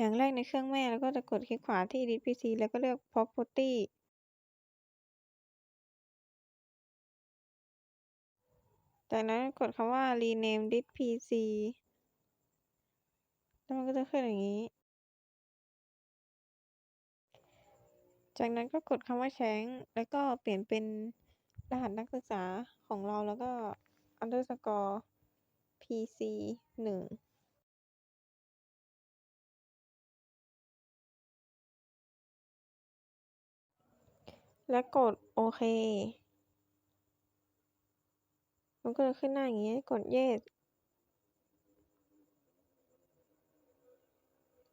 อย่างแรกในเครื่องแม่แล้วก็จะกดคลิกขวาที่ Edit PC แล้วก็เลือก Property จากนั้นกดคำว่า rename disk pc แล้วมันก็จะขึ้นอย่างนี้ จากนั้นก็กดคำว่าแช้ง แล้วก็เปลี่ยนเป็นรหัสนักศึกษาของเราแล้วก็ underscore pc 1 และกดโอเค มันก็จะขึ้นหน้าอย่างนี้ กด yes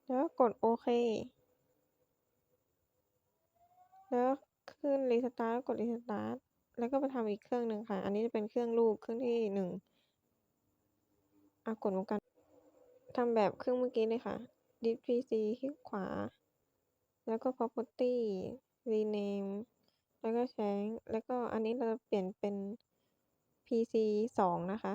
แล้วกดโอเค แล้วขึ้น restart กด restart แล้วก็ไปทำอีกเครื่องหนึ่งค่ะ อันนี้จะเป็นเครื่องลูกเครื่องที่หนึ่งอะกดเหมือนกันทำแบบเครื่องเมื่อกี้เลยค่ะ Disk PC คลิกขวา แล้วก็ property rename แล้วก็ change แล้วก็อันนี้เราจะเปลี่ยนเป็น PC สองนะคะ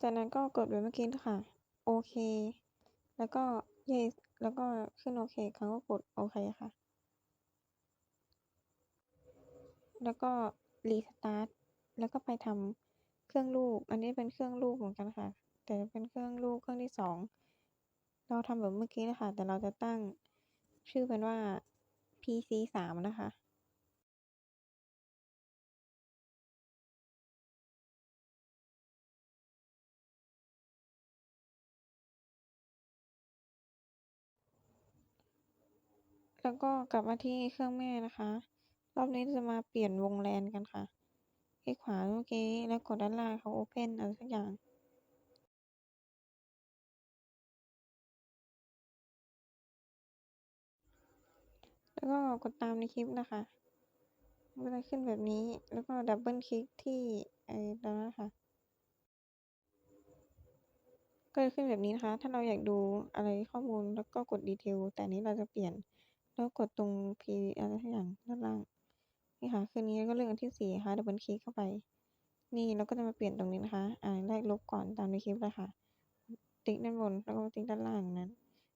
จากนั้นก็กดแบบเมื่อกี้ค่ะ โอเค แล้วก็ yes แล้วก็ขึ้นโอเคครั้งก็กดโอเคค่ะ แล้วก็ restart แล้วก็ไปทำ เครื่องลูก อันนี้เป็นเครื่องลูกเหมือนกันค่ะ แต่เป็นเครื่องลูกเครื่องที่สอง เราทำแบบเมื่อกี้นะคะ แต่เราจะตั้งชื่อเป็นว่า PC สามนะคะ แล้วก็กลับมาที่เครื่องแม่นะคะ รอบนี้จะมาเปลี่ยนวงแลนกันค่ะ คลิกขวาเมื่อกี้ แล้วกดด้านล่างเขา Open อะไรสักอย่างแล้วก็กดตามในคลิปนะคะมันก็จะขึ้นแบบนี้ แล้วก็ดับเบิลคลิกที่ไอ้ตรงนั้นค่ะ ก็จะขึ้นแบบนี้นะคะ ถ้าเราอยากดูอะไรข้อมูลแล้วก็กดดีเทล แต่นี้เราจะเปลี่ยน แล้วกดตรง P อะไรสักอย่างด้านล่าง นี่ค่ะคืนนี้ก็เลือกอันที่สี่ค่ะดับเบิลคลิกเข้าไป นี่เราก็จะมาเปลี่ยนตรงนี้นะคะ อ่าแรกลบก่อนตามในคลิปเลยค่ะ ติ๊กด้านบนแล้วก็ติ๊กด้านล่างนั้น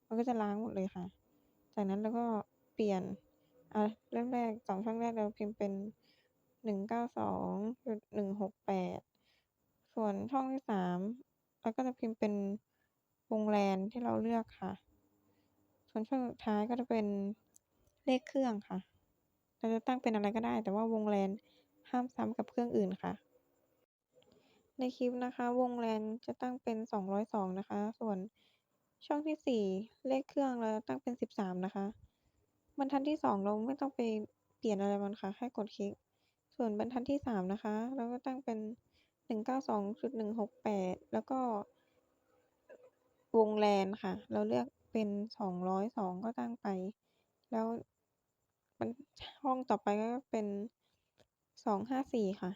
มันก็จะล้างหมดเลยค่ะ จากนั้นเราก็เปลี่ยน อะเริ่มแรกสองช่องแรกเราพิมพ์เป็นหนึ่งเก้าสองจุดหนึ่งหกแปดส่วนช่องที่สามเราก็จะพิมพ์เป็นวงแลนที่เราเลือกค่ะ ส่วนช่องสุดท้ายก็จะเป็นเลขเครื่องค่ะ เราจะตั้งเป็นอะไรก็ได้ แต่ว่าวงแลนห้ามซ้ำกับเครื่องอื่นค่ะ ในคลิปนะคะ วงแลนจะตั้งเป็นสองร้อยสองนะคะ ส่วนช่องที่สี่เลขเครื่องเราตั้งเป็นสิบสามนะคะบรรทัดที่สองเราไม่ต้องไปเปลี่ยนอะไรมันค่ะแค่กดคลิก ส่วนบรรทัดที่สามนะคะ เราก็ตั้งเป็นหนึ่งเก้าสองจุดหนึ่งหกแปดแล้วก็วงแลนค่ะ เราเลือกเป็นสองร้อยสองก็ตั้งไป แล้ว มันห้องต่อไปก็เป็นสองห้าสี่ค่ะ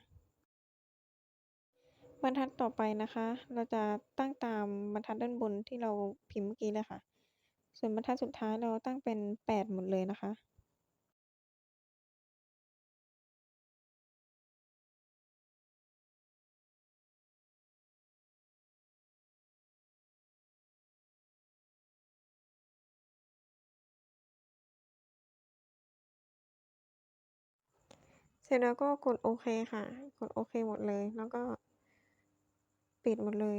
บรรทัดต่อไปนะคะ เราจะตั้งตามบรรทัดด้านบนที่เราพิมพ์เมื่อกี้เลยค่ะ ส่วนบรรทัดสุดท้ายเราตั้งเป็นแปดหมดเลยนะคะ ร็จแล้วก็กดโอเคค่ะ กดโอเคหมดเลย แล้วก็ปิดหมดเลย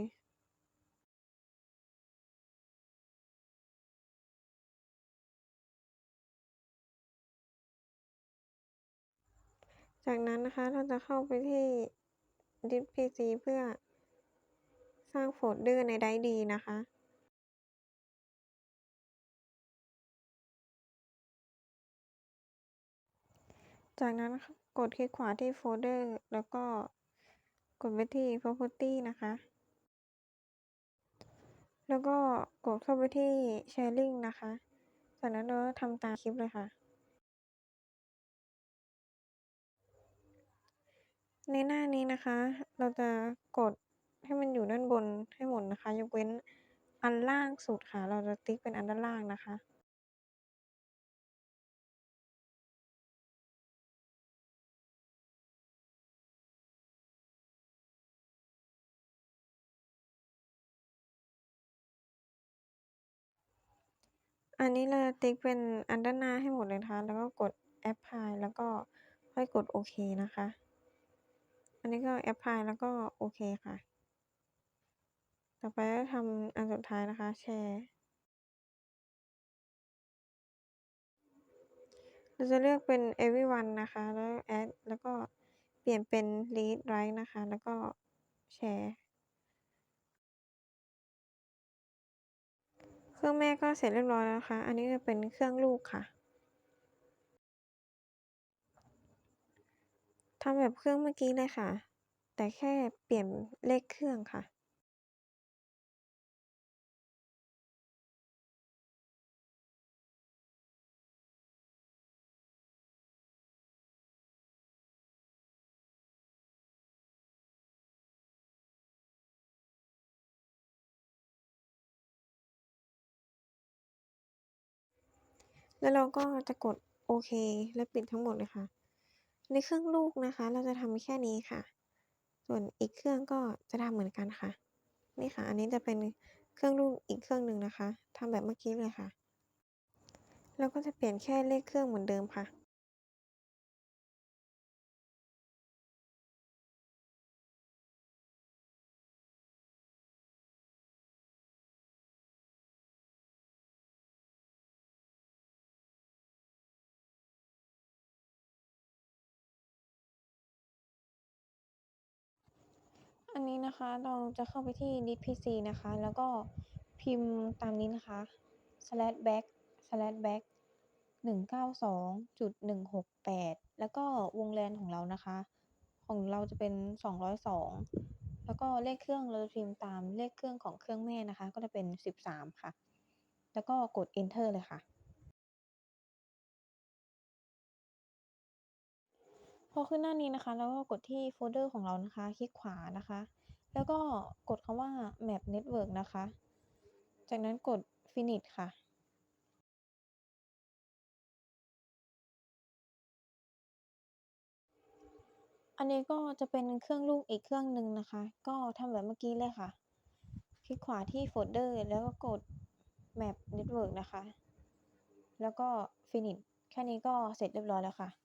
จากนั้นนะคะเราจะเข้าไปที่ Disk PC เพื่อสร้างโฟลเดอร์ในไดดีนะคะ จากนั้น กดคลิกขวาที่โฟลเดอร์ แล้วก็กดไปที่ property นะคะ แล้วก็กดเข้าไปที่ sharing นะคะ จากนั้นเราทำตามคลิปเลยค่ะ ในหน้านี้นะคะ เราจะกดให้มันอยู่ด้านบนให้หมดนะคะ ยกเว้นอันล่างสุดค่ะ เราจะติ๊กเป็นอันด้านล่างนะคะ อันนี้เราติ๊กเป็นอันด้านหน้าให้หมดเลยนะคะ แล้วก็กด Apply แล้วก็ค่อยกดโอเคนะคะ อันนี้ก็ Apply แล้วก็โอเคค่ะ ต่อไปก็ทำอันสุดท้ายนะคะแชร์เราจะเลือกเป็น everyone นะคะ แล้ว add แล้วก็เปลี่ยนเป็น read write นะคะ แล้วก็แชร์ เครื่องแม่ก็เสร็จเรียบร้อยแล้วค่ะ อันนี้จะเป็นเครื่องลูกค่ะทำแบบเครื่องเมื่อกี้เลยค่ะ แต่แค่เปลี่ยนเลขเครื่องค่ะ แล้วเราก็จะกดโอเค และปิดทั้งหมดเลยค่ะในเครื่องลูกนะคะ เราจะทำแค่นี้ค่ะ ส่วนอีกเครื่องก็จะทำเหมือนกันค่ะ นี่ค่ะ อันนี้จะเป็นเครื่องลูกอีกเครื่องหนึ่งนะคะทำแบบเมื่อกี้เลยค่ะแล้วก็จะเปลี่ยนแค่เลขเครื่องเหมือนเดิมค่ะ อันนี้นะคะเราจะเข้าไปที่ List PC นะคะ แล้วก็พิมพ์ตามนี้นะคะ slash back slash back 192.168 แล้วก็วงแรนของเรานะคะ ของเราจะเป็น 202 แล้วก็เลขเครื่องเราจะพิมพ์ตามเลขเครื่องของเครื่องแม่นะคะ ก็จะเป็น 13 ค่ะ แล้วก็กด enter เลยค่ะ พอขึ้นหน้านี้นะคะ แล้วก็กดที่โฟลเดอร์ของเรานะคะ คลิกขวานะคะ แล้วก็กดคำว่า map network นะคะ จากนั้นกด finish ค่ะอันนี้ก็จะเป็นเครื่องลูกอีกเครื่องหนึ่งนะคะ ก็ทำแบบเมื่อกี้เลยค่ะ คลิกขวาที่โฟลเดอร์แล้วก็กด map network นะคะ แล้วก็ finish แค่นี้ก็เสร็จเรียบร้อยแล้วค่ะ